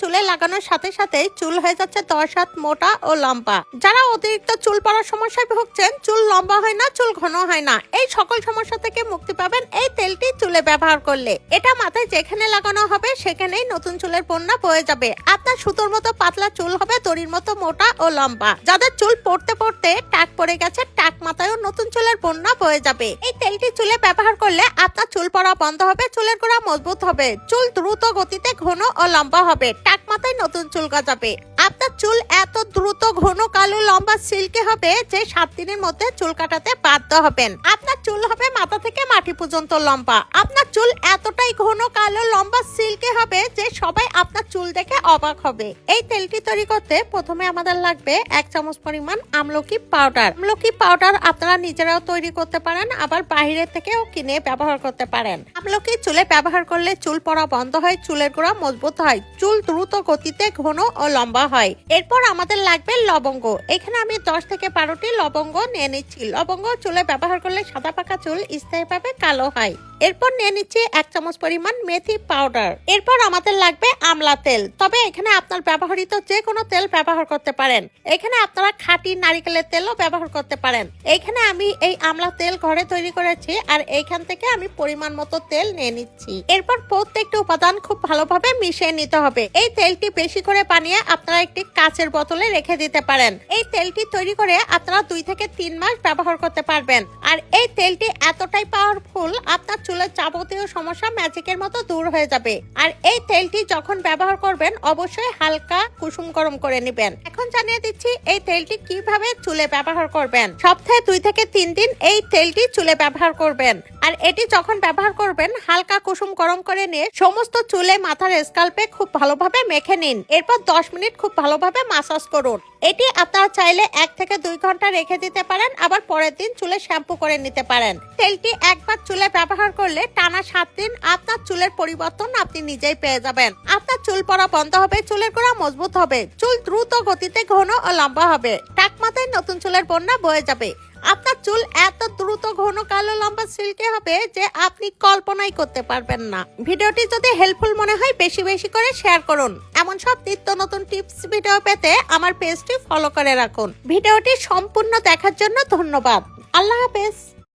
চুলে লাগানোর সাথে সাথে চুল হয়ে যাচ্ছে দশ হাত মোটা ও লম্বা। যারা অতিরিক্ত চুল পড়ার সমস্যায় ভুগছেন, চুল লম্বা হয় না, চুল ঘন হয় না। এই সকল সমস্যা থেকে মুক্তি পাবেন এই তেলটি চুলে ব্যবহার করলে। এটা মাথায় যেখানে লাগানো হবে, সেখানেই নতুন চুলের বন্যা বয়ে যাবে। আপনার সুতোর মতো পাতলা চুল হবে, দড়ির মতো মোটা ও লম্বা। যাদের চুল পড়তে পড়তে টাক পড়ে গেছে, টাক মাথায়ও নতুন চুলের বন্যা বয়ে যাবে। এই তেলটি চুলে ব্যবহার করলে আপনার চুল পড়া বন্ধ হবে, চুলের গোড়া মজবুত হবে। চুল দ্রুত গতিতে ঘন ও লম্বা হবে, টাক মাথায় নতুন চুল গজাবে। আপনার চুল এত দ্রুত ঘন কালো লম্বা সিল্কে হবে যে সাত দিনের মধ্যে চুল কাটাতে বাধ্য হবেন। আপনার চুল হবে মাথা থেকে মাটি পর্যন্ত লম্বা। আপনার চুল এতটাই ঘন কালো লম্বা সিল্কে হবে যে সবাই আপনার চুল দেখে অবাক হবে। এই তেলটি তৈরি করতে প্রথমে আমাদের লাগবে এক চামচ পরিমাণ আমলকি পাউডার। আমলকি পাউডার আপনারা নিজেরাও তৈরি করতে পারেন, আবার বাইরে থেকেও কিনে ব্যবহার করতে পারেন। আমলকি চুলে ব্যবহার করলে চুল পড়া বন্ধ হয়, চুলের গোড়া মজবুত হয়। চুল দ্রুত গতিতে ঘন ও লম্বা হয়। এরপর আমাদের লাগবে লবঙ্গ। এখানে আমি দশ থেকে বারোটি লবঙ্গ নিয়ে নিচ্ছি। লবঙ্গ চুলে ব্যবহার করলে সাদা পাকা চুল স্থায়ীভাবে কালো হয়। এরপর নিয়ে নিচ্ছি এক চামচ পরিমাণ মেথি পাউডার। এরপর আমাদের লাগবে আমলা তেল। তবে এখানে আপনার ব্যবহৃত যে কোনো তেল ব্যবহার করতে পারেন। এখানে আপনারা খাঁটি নারিকেলের তেলও ব্যবহার করতে পারেন। এখানে আমি এই আমলা তেল ঘরে তৈরি করেছি আর এইখান থেকে আমি পরিমাণ মতো তেল নিয়ে নিচ্ছি। এরপর প্রত্যেকটা উপাদান খুব ভালোভাবে মিশিয়ে নিতে হবে। এই তেলটি বেশি করে বানিয়ে আপনারা একটি কাঁচের বোতলে রেখে দিতে পারেন। এই তেলটি তৈরি করে আপনারা দুই থেকে তিন মাস ব্যবহার করতে পারবেন। আর এই তেলটি এতটাই পাওয়ারফুল আপনার চুলের যাবতীয় সমস্যা ম্যাজিকের মতো দূর হয়ে যাবে। আর এই তেলটি যখন ব্যবহার করবেন, অবশ্যই হালকা কুসুম গরম করে নেবেন। এখন জানিয়ে দিচ্ছি এই তেলটি কীভাবে চুলে ব্যবহার করবেন। সপ্তাহে দুই থেকে তিন দিন এই তেলটি চুলে ব্যবহার করবেন। আর এটি যখন ব্যবহার করবেন, হালকা কুসুম গরম করে নিয়ে সমস্ত চুলে মাথার স্কাল্পে খুব ভালোভাবে মেখে নিন। এরপর দশ মিনিট খুব ভালোভাবে মাসাজ করুন। এটি আপনারা চাইলে এক থেকে দুই ঘণ্টা রেখে দিতে পারেন, আবার পরের দিন চুলে শ্যাম্পু করে নিতে পারেন। তেলটি একবার চুলে ব্যবহার করলে টানা সাত দিন আপনার চুলের পরিবর্তন আপনি নিজেই পেয়ে যাবেন। আপনার চুল পড়া বন্ধ হবে, চুলের গোড়া মজবুত হবে, চুল দ্রুত গতিতে ঘন ও লম্বা হবে। টাক মাথায় নতুন চুলের বন্যা বয়ে যাবে। আপনার চুল এত দ্রুত ঘন কালো লম্বা সিল্কে হবে যে আপনি কল্পনাই করতে পারবেন না। ভিডিওটি যদি হেল্পফুল মনে হয়, বেশি বেশি করে শেয়ার করুন। এমন সব নিত্য নতুন টিপস ভিডিও পেতে আমার পেজটি ফলো করে রাখুন। ভিডিওটি সম্পূর্ণ দেখার জন্য ধন্যবাদ। আল্লাহ হাফেজ।